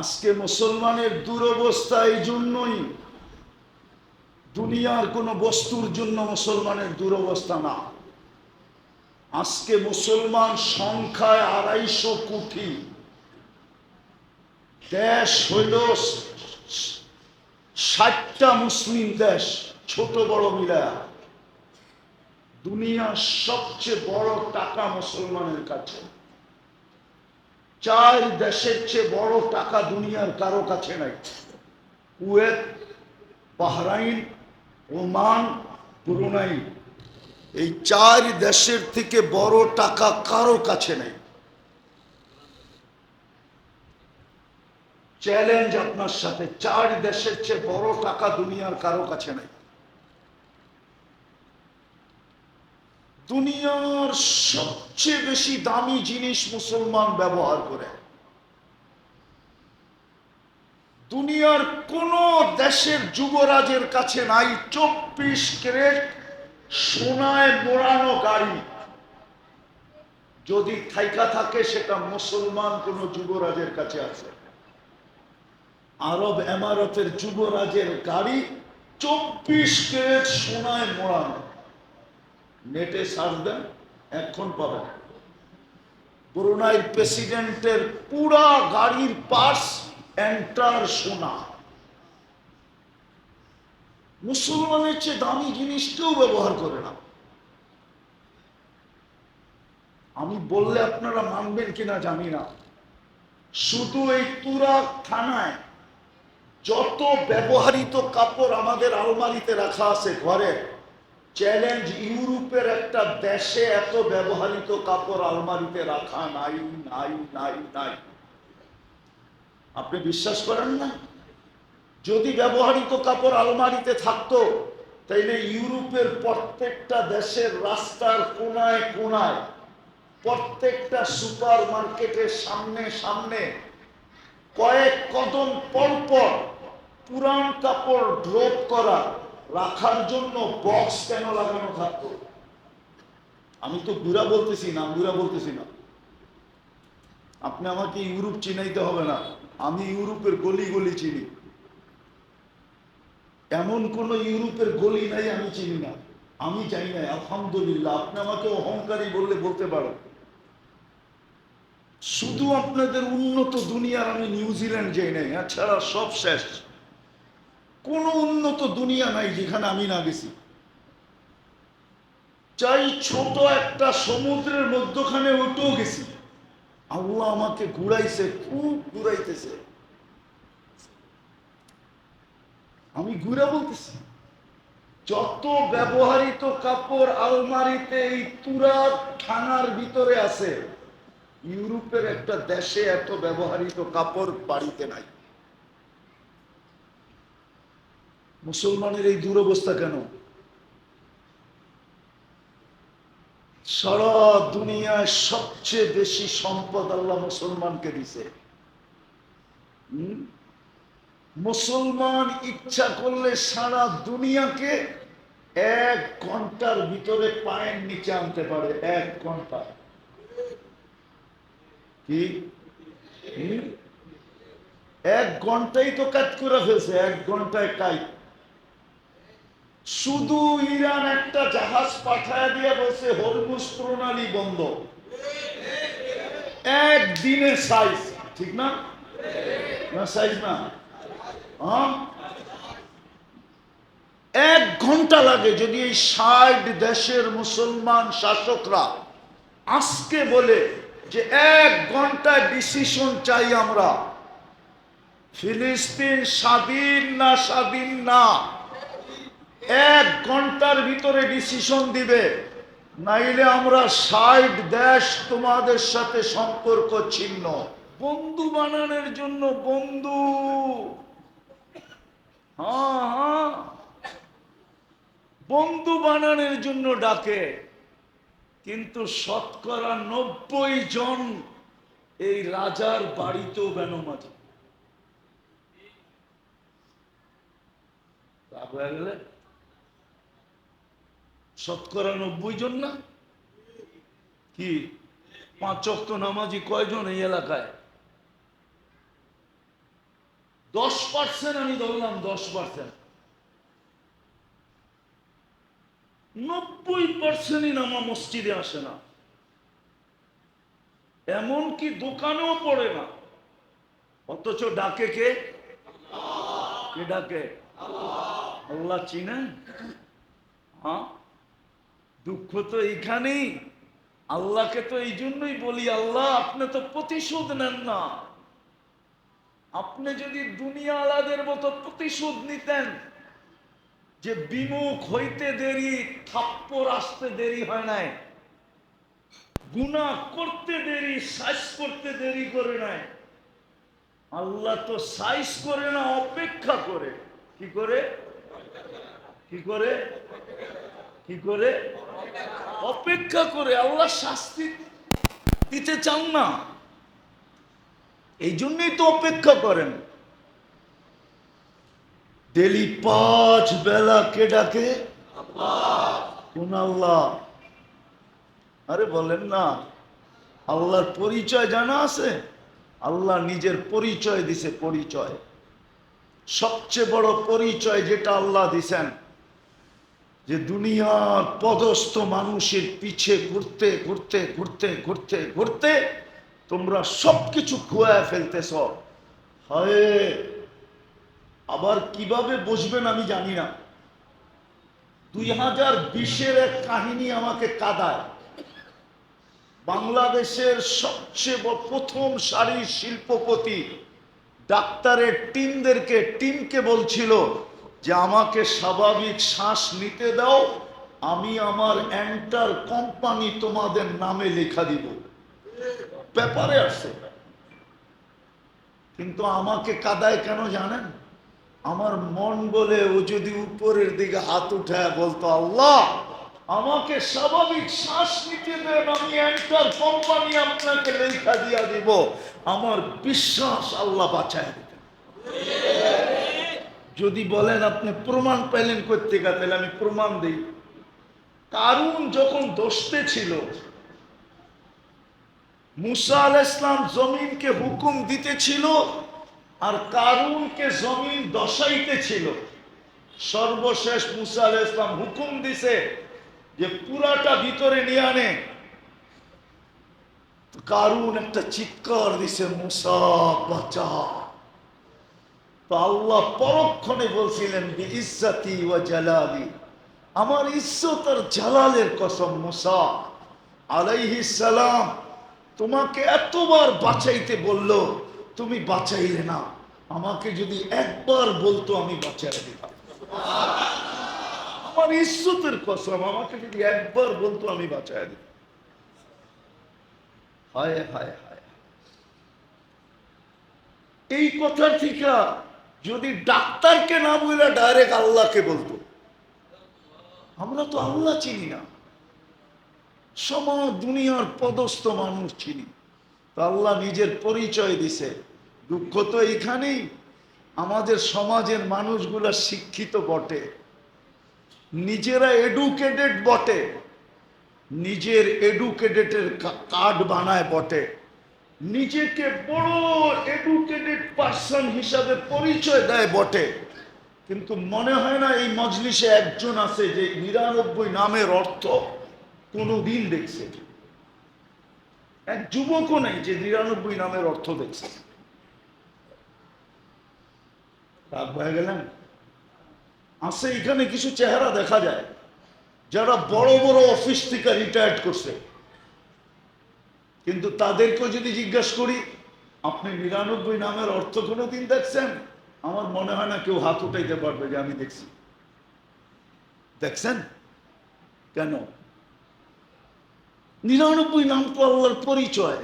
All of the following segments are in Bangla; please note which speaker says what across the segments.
Speaker 1: আজকে মুসলমানের দুরবস্থা এই জন্যই দুনিয়ার কোনো বস্তুর জন্য মুসলমানের দুরবস্থা না। আজকে মুসলমান সংখ্যায় আড়াইশো কোটি। দেশ হইল ষাটটা মুসলিম দেশ, ছোট বড় মিলা দুনিয়ার সবচেয়ে বড় টাকা মুসলমানের কাছে। চার দেশের চেয়ে বড় টাকা দুনিয়ার কারও কাছে নাই। Kuwait, Bahrain, Oman, Brunei. এই চার দেশের থেকে বড় টাকা কারও কাছে নেই। চ্যালেঞ্জ আপনার সাথে, চার দেশের চেয়ে বড় টাকা দুনিয়ার কারও কাছে নেই। দুনিয়ার সবচেয়ে বেশি দামি জিনিস মুসলমান ব্যবহার করে। দুনিয়ার কোন দেশের যুবরাজের কাছে নাই, চব্বিশ ক্রেট সোনায় মোড়ানো গাড়ি। যদি থাইকা থাকে, সেটা মুসলমান কোন যুবরাজের কাছে আছে। আরব এমারতের যুবরাজের গাড়ি চব্বিশ ক্রেট সোনায় মোড়ানো। নেটে সার্চ দেন এখন পাবেন। ব্রুনাইর প্রেসিডেন্টের পুরা গাড়ির পার্স এন্টার সোনা। মুসলমানের চেয়ে দামি জিনিস কেউ ব্যবহার করে না। আমি বললে আপনারা মানবেন কিনা জানি না। শুধু এই তুরাক থানায় যত ব্যবহৃত কাপড় আমাদের আলমারিতে রাখা আছে ঘরে চ্যালেঞ্জ ইউরোপের একটা দেশে এত ব্যবহৃত কাপড় আলমারিতে রাখা নাই নাই নাই নাই। আপনি বিশ্বাস করেন না? যদি ব্যবহৃত কাপড় আলমারিতে থাকতো, তাইলে ইউরোপের প্রত্যেকটা দেশের রাস্তার কোনায় কোনায় প্রত্যেকটা সুপার মার্কেটের সামনে সামনে কয়েক কদম পর পর পুরান কাপড় ড্রপ করা রাখার জন্য বক্স কেন লাগানো থাকতো? আমি তো গুড়া বলতেছি না গুড়া বলতেছি না। আপনি আমাকে ইউরোপ চিনাইতে হবে না, আমি ইউরোপের গলি গলি চিনি। এমন কোন ইউরোপের গলি নাই আমি চিনি না। আমি জানি না, আলহামদুলিল্লাহ, আপনি আমাকে অহংকারী বললে বলতে পারো। শুধু আপনাদের উন্নত দুনিয়ার আমি নিউজিল্যান্ড যাই নাই, এছাড়া সব শেষ। কোনো উন্নত দুনিয়া নাই যেখানে আমি না গেছি। চাই ছোট একটা সমুদ্রের মধ্যখানে উঠেও গেছি। আল্লাহ আমাকে ঘুরাইছে, খুব ঘুরাইতেছে। আমি ঘুরে বলতেছি, যত ব্যবহারিত কাপড় আলমারিতে এই তুরা থানার ভিতরে আছে, ইউরোপের একটা দেশে এত ব্যবহারিত কাপড় বাড়িতে নাই। মুসলমানের এই দুরবস্থা কেন? সারা দুনিয়ায় সবচেয়ে বেশি সম্পদ আল্লাহ মুসলমানকে দিছে। মুসলমান ইচ্ছা করলে সারা দুনিয়াকে এক ঘণ্টার ভিতরে পায়ের নিচে আনতে পারে, এক ঘণ্টা। কি? এক ঘন্টাই তো কাজ করে ফেলছে, এক ঘন্টায় কাজ শুধু ইরান একটা জাহাজ পাঠায় দিয়ে বলছে, হরমুজ প্রণালী বন্ধ। একদিনে সাইজ ঠিক না? না সাইজ না? এক ঘণ্টা লাগে যদি এই ষাট দেশের মুসলমান শাসকরা আজকে বলে যে এক ঘণ্টা ডিসিশন চাই আমরা। ফিলিস্তিন স্বাধীন না স্বাধীন না? এক ঘণ্টার ভিতরে ডিসিশন দিবে। নাইলে আমরা ষাট দেশ তোমাদের সাথে সম্পর্ক ছিন্ন। বন্ধু বানানোর জন্য বন্ধু। হ্যাঁ হ্যাঁ। বন্ধু বানানোর জন্য ডাকে। কিন্তু শতকরা নব্বই জন এই রাজার বাড়িতেও বেনমাজি রাগ হয়ে গেলে? শতকরা নব্বই জন না? কি? পাঁচ অক্ত নামাজি কয়জন এই এলাকায়? দশ পার্সেন্ট আমি ধরলাম, দশ পার্সেন্ট। নব্বই পার্সেন্টই নামা মসজিদে আসে না। এমনকি দোকানেও পড়ে না। অথচ ডাকে কে? কে ডাকে? আল্লাহ চিনেন? হ্যাঁ? দুঃখ তো এইখানেই আল্লাহকে তো এই জন্যই বলি, আল্লাহ আপনি তো প্রতিশোধ নেন না। আপনি যদি দুনিয়া আলাদের মতো প্রতিশোধ নিতেন, যে বিমুখ হইতে দেরি থাপ্পর আসতে দেরি হয় নাই, গুণা করতে দেরি, সাইজ করতে দেরি করে নাই, আল্লাহ তো সাইজ করে না, অপেক্ষা করে। কি করে? কি করে? কি করে? অপেক্ষা করে আল্লাহ শাস্তি দিতে চান না। এই জন্যই তো অপেক্ষা করেন। ডেলি পাঁচ বেলা কে ডাকে? কোন আল্লাহ? আরে বলেন না, আল্লাহর পরিচয় জানা আছে? আল্লাহ নিজের পরিচয় দিছে, পরিচয়। সবচেয়ে বড় পরিচয় যেটা আল্লাহ দিছেন। যে দুনিয়ার পদস্থ মানুষের পিছে ঘুরতে ঘুরতে ঘুরতে ঘুরতে ঘুরতে তোমরা সবকিছু খুয়ায় ফেলতেছ। হয়, আবার কীভাবে বসবেন আমি জানি না। দুই হাজার বিশের এক কাহিনী আমাকে কাদায়। বাংলাদেশের সবচেয়ে প্রথম সারির শিল্পপতি ডাক্তারের টিমদেরকে টিমকে বলছিল যে আমাকে স্বাভাবিক শ্বাস নিতে দাও, আমি আমার এন্টার কোম্পানি তোমাদের নামে লেখা দিব। পেপারে আসছে। কিন্তু আমাকে কাদায় কেন জানেন? আমার মন বলে ও যদি উপরের দিকে হাত উঠায় বলতো, আল্লাহ, আমাকে স্বাভাবিক শ্বাস নিতে দেন, আমি এন্টার কোম্পানি আপনাকে লেখা দিয়া দিব। আমার বিশ্বাস আল্লাহ বাঁচায় দিতেন। যদি বলেন আপনি প্রমাণ পাইলেন করতে গা তাহলে আমি প্রমাণ দিই। কারুন যখন দোষতে ছিল, মুসা আল ইসলাম জমিনকে হুকুম দিতেছিল আর কারুনকে জমিন দশাইতে ছিল। সর্বশেষ মুসা আল ইসলাম হুকুম দিছে যে পুরাটা ভিতরে নিয়ে আনে। কারুন একটা চিৎকার দিছে, মুসা, বাঁচা। তো আল্লাহ পরক্ষণে বলছিলেন ওয়া জালালি। আমার ইজ্জত আর জালালের কসম, মুসা। আলাইহিস সালাম তোমাকে এতবার বাঁচাইতে বলল, তুমি বাঁচাইলে না। আমাকে যদি একবার বলতো, আমি বাঁচাই দিতাম। আমার ইজ্জতের কসম, আমাকে যদি একবার বলতো, আমি বাঁচাই দিতাম। হায় হায় হায়। এই কথার থেকে যদি ডাক্তারকে না বলে ডাইরেক্ট আল্লাহকে বলতো। আমরা তো আল্লাহ চিনি না। সমাজ, দুনিয়ার পদস্থ মানুষ চিনি। আল্লাহ নিজের পরিচয় দিছে। দুঃখ তো এখানেই আমাদের সমাজের মানুষগুলা শিক্ষিত বটে। নিজেরা এডুকেটেড বটে। নিজের এডুকেটেডের কার্ড বানায় বটে। নিজেকে বড় এডুকেটেড পার্সন হিসাবে পরিচয় দেয় বটে। কিন্তু মনে হয় না এই মজলিসে একজন আছে যে নিরানব্বই নামের অর্থ কোনোদিন দেখছে। এক যুবকও নেই যে নিরানব্বই নামের অর্থ দেখছে। রাগ হয়ে গেলেন? আছে এখানে কিছু চেহারা দেখা যায়, যারা বড় বড় অফিস থেকে রিটায়ার্ড করছে। কিন্তু তাদেরকেও যদি জিজ্ঞাসা করি, আপনি নিরানব্বই নামের অর্থ কোনো দিন দেখছেন? আমার মনে হয় না কেউ হাত উঠাইতে পারবে যে আমি দেখছি। দেখছেন? কেন? নিরানব্বই নাম তো আল্লাহর পরিচয়।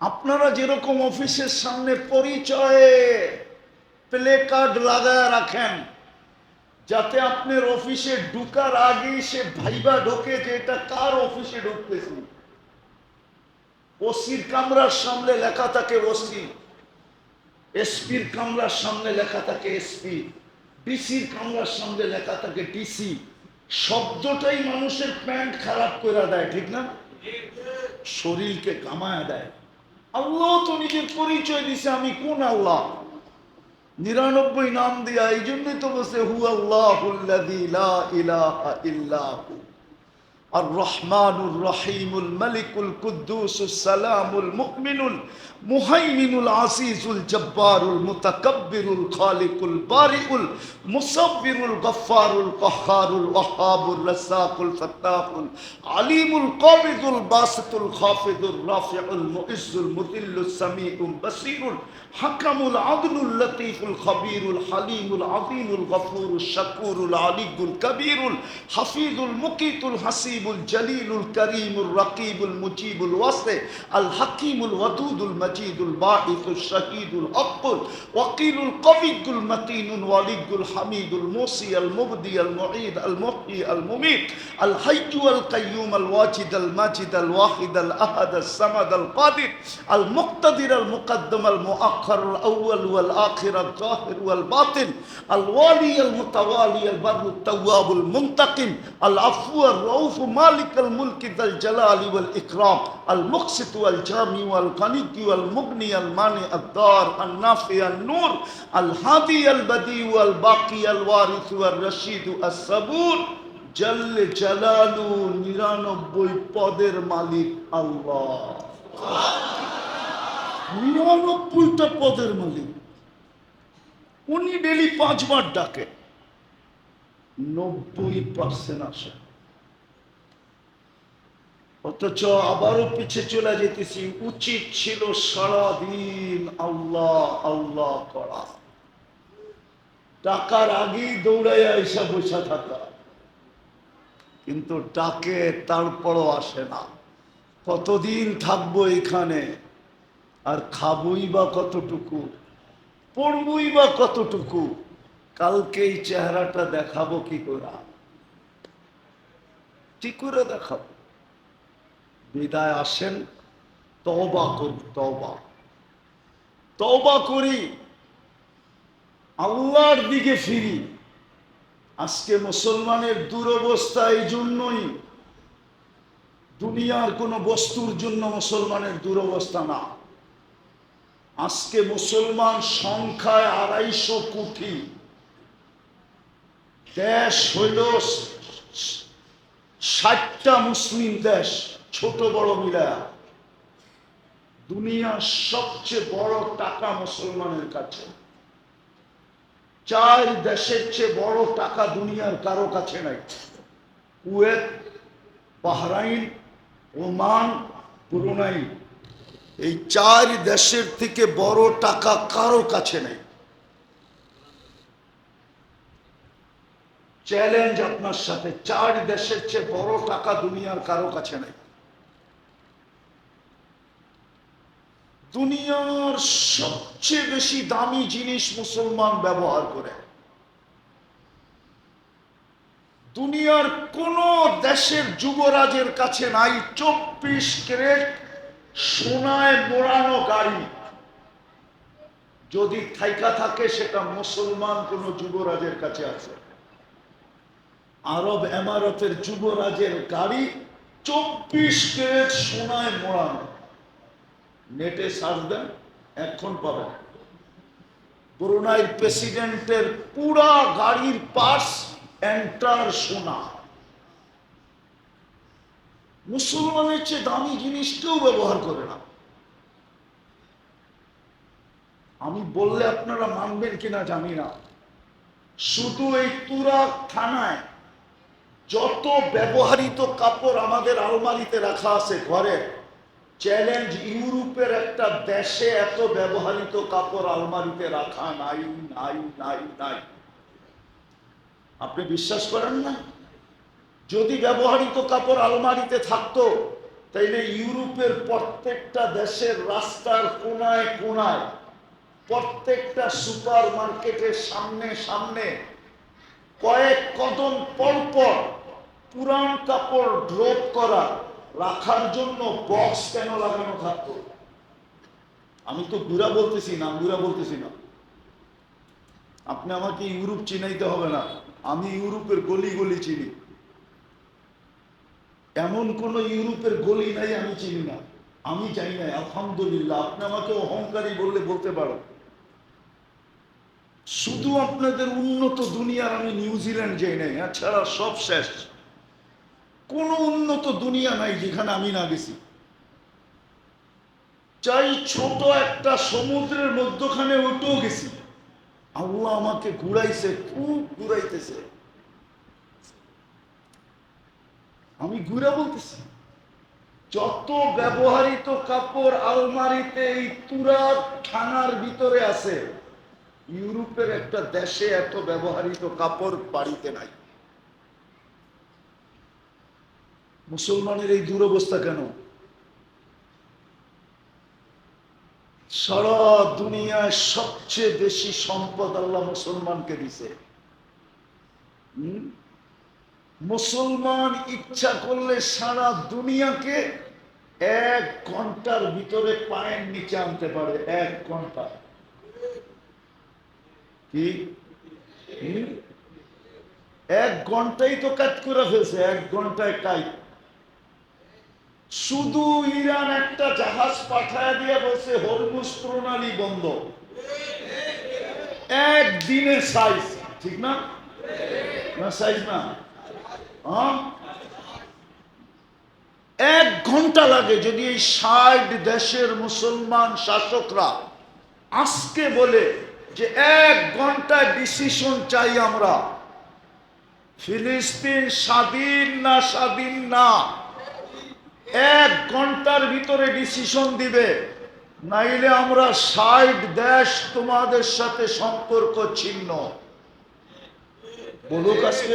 Speaker 1: আপনারা যেরকম অফিসের সামনে পরিচয়ে প্লে কার্ড লাগায় রাখেন, যাতে আপনার অফিসে ঢুকার আগে সে ভাইবা ঢোকে যে এটা কার অফিসে ঢুকতেছি। ওসির কামরার সামনে লেখা থাকে ওসি। এসপির কামরার সামনে লেখা থাকে এসপি। ডিসির কামরার সামনে লেখা থাকে ডিসি। শব্দটাই মানুষের প্যান্ট খারাপ করে দেয়, ঠিক না? শরীরকে কামায় দেয়। আল্লাহ তো নিজের পরিচয় দিছে, আমি কোন আল্লাহ? নিরানব্বই নাম দিয়া এই জন্যই তো বসে হু আল্লাহ ইলাহা ইল্লাহু। الرحمن الرحيم الملك القدوس السلام المؤمن المهيمن العزيز الجبار المتكبر الخالق البارئ المصور الغفار القهار الوهاب الرزاق الفتاح العليم القابض الباسط الخافض الرافع المعز المذل السميع البصير হাকামুল আদলুল লতিফুল খবিরুল হালিমুল আদিমুল গফুরুল শাকুরুল আলিগুল কবিরুল হাফিজুল মুকিতুল হাসিবুল জলিলুল করিমুল রকিবুল মুজিবুল ওয়াসে আল হাকিমুল ওয়াদুদুল মজিদুল বাঈসুল শহীদুল হকুল ওয়াকিলুল কবিগুল মতিনুল ওয়ালিগুল হামিদুল মোসি আল মুবদি আল মুঈদ আল মুহি আল মুমিত আল হাইজু আল কাইয়ুম আল ওয়াজিদ আল মাজিদ আল ওয়াহিদ আল আহাদ আল সামাদ আল কাদির আল মুক্তাদির আল মুকদ্দম আল মুআ المؤخر الاول والاخر الظاهر والباطن الوالي المتوالي البر التواب المنتقم العفو الرؤوف مالك الملك ذا الجلال والاكرام المقسط والجامع والغني والمغني المانع الدار النافع النور الهادي البديع الباقي الوارث والرشيد الصبور জল জালালু নিরানব্বই পদের মালিক আল্লাহ নিরানব্বইটা পদের মালিক। উনি ডেলি পাঁচবার ডাকে। নব্বই পার্সেন্ট আসে। অথচ আবারও পিছে চলে যেতেছি। উচিত ছিল সারাদিন আল্লাহ আল্লাহ করা। টাকার আগেই দৌড়াইয়া এসে বসে থাকা। কিন্তু ডাকে তারপরও আসে না। কতদিন থাকব এখানে? আর খাবই বা কতটুকু, পড়বই বা কতটুকু কালকে এই চেহারাটা দেখাবো কি করে? কি করে দেখাবো? বিদায় আসেন তবা করি তবা তবা করি, আল্লাহর দিকে ফিরি। আজকে মুসলমানের দুরবস্থা এই জন্যই, দুনিয়ার কোনো বস্তুর জন্য মুসলমানের দুরবস্থা না। আজকে মুসলমান সংখ্যায় আড়াইশো কোটি। দেশ হইল ষাটটা মুসলিম দেশ, ছোট বড় মিলায়া। দুনিয়ার সবচেয়ে বড় টাকা মুসলমানের কাছে। চার দেশের চেয়ে বড় টাকা দুনিয়ার কারও কাছে নাই। Kuwait, Bahrain, Oman, Brunei. এই চার দেশের থেকে বড় টাকা কারও কাছে নেই। চ্যালেঞ্জ আপনার সাথে, চার দেশের চেয়ে বড় টাকা দুনিয়ার কারও কাছে নেই। দুনিয়ার সবচেয়ে বেশি দামি জিনিস মুসলমান ব্যবহার করে। দুনিয়ার কোন দেশের যুবরাজের কাছে নাই, চব্বিশ ক্রেট সোনায় মোড়ানো গাড়ি। যদি থাইকা থাকে, সেটা মুসলমান কোন যুবরাজের কাছে আছে। আরব এমারতের যুবরাজের গাড়ি চব্বিশ ক্রেট সোনায় মোড়ানো। নেটে সার্চ দেন, এখন পাবেন। ব্রুনাইয়ের প্রেসিডেন্টের পুরা গাড়ির পাস এন্টার সোনা। মুসলমানের চেয়ে দামি জিনিস কেউ ব্যবহার করে না। আমি বললে আপনারা মানবেন কিনা জানি না। শুধু এই তুরা থানায় যত ব্যবহারিত কাপড় আমাদের আলমারিতে রাখা আছে ঘরে, চ্যালেঞ্জ ইউরোপের একটা দেশে এত ব্যবহারিত কাপড় আলমারিতে রাখা নাই নাই নাই নাই। আপনি বিশ্বাস করেন না? যদি ব্যবহৃত কাপড় আলমারিতে থাকতো, তাইলে ইউরোপের প্রত্যেকটা দেশের রাস্তার কোনায় কোনায় প্রত্যেকটা সুপার মার্কেটের সামনে সামনে কয়েক কদম পর পর পুরান কাপড় ড্রপ করা রাখার জন্য বক্স কেন লাগানো থাকতো? আমি তো ঘুরা বলতেছি না ঘুরা বলতেছি না। আপনি আমাকে ইউরোপ চিনাইতে হবে না। আমি ইউরোপের গলি গলি চিনি। এমন কোন ইউরোপের গলি নাই, আমি চিনি না। আমি জানি না, আলহামদুলিল্লাহ। আপনি আমাকে অহংকারী বললে বলতে পারো। শুধু আপনাদের উন্নত দুনিয়ার আমি নিউজিল্যান্ড যাই নাই, এছাড়া সব শেষ। কোনো উন্নত দুনিয়া নাই যেখানে আমি না গেছি। চাই ছোট একটা সমুদ্রের মধ্যখানে ওটেও গেছি। আল্লাহ আমাকে ঘুরাইছে, খুব ঘুরাইতেছে। আমি ঘুরা বলতেছি, যত ব্যবহৃত কাপড় আলমারিতে এই তুরা খানার ভিতরে আছে, ইউরোপের একটা দেশে এত ব্যবহৃত কাপড় বাড়িতে নাই। মুসলমানের এই দুরবস্থা কেন? সারা দুনিয়ায় সবচেয়ে বেশি সম্পদ আল্লাহ মুসলমানকে দিছে? মুসলমান ইচ্ছা করলে সারা দুনিয়াকে এক ঘণ্টার ভিতরে পায়ের নিচে আনতে পারে, এক ঘণ্টা। কি? এক ঘন্টাই তো কাজ করে ফেলছে, এক ঘন্টায় কাজ। শুধু ইরান একটা জাহাজ পাঠায় দিয়ে বলছে, হরমুজ প্রণালী বন্ধ। একদিনে সাইজ ঠিক না? সাইজ না? এক ঘণ্টা লাগে যদি এই ষাট দেশের মুসলমান শাসকরা আজকে বলে যে এক ঘন্টায় ডিসিশন চাই আমরা। ফিলিস্তিন স্বাধীন না স্বাধীন না? এক ঘণ্টার ভিতরে ডিসিশন দিবে। নাইলে আমরা ষাট দেশ তোমাদের সাথে সম্পর্ক ছিন্ন। বলুক আজকে।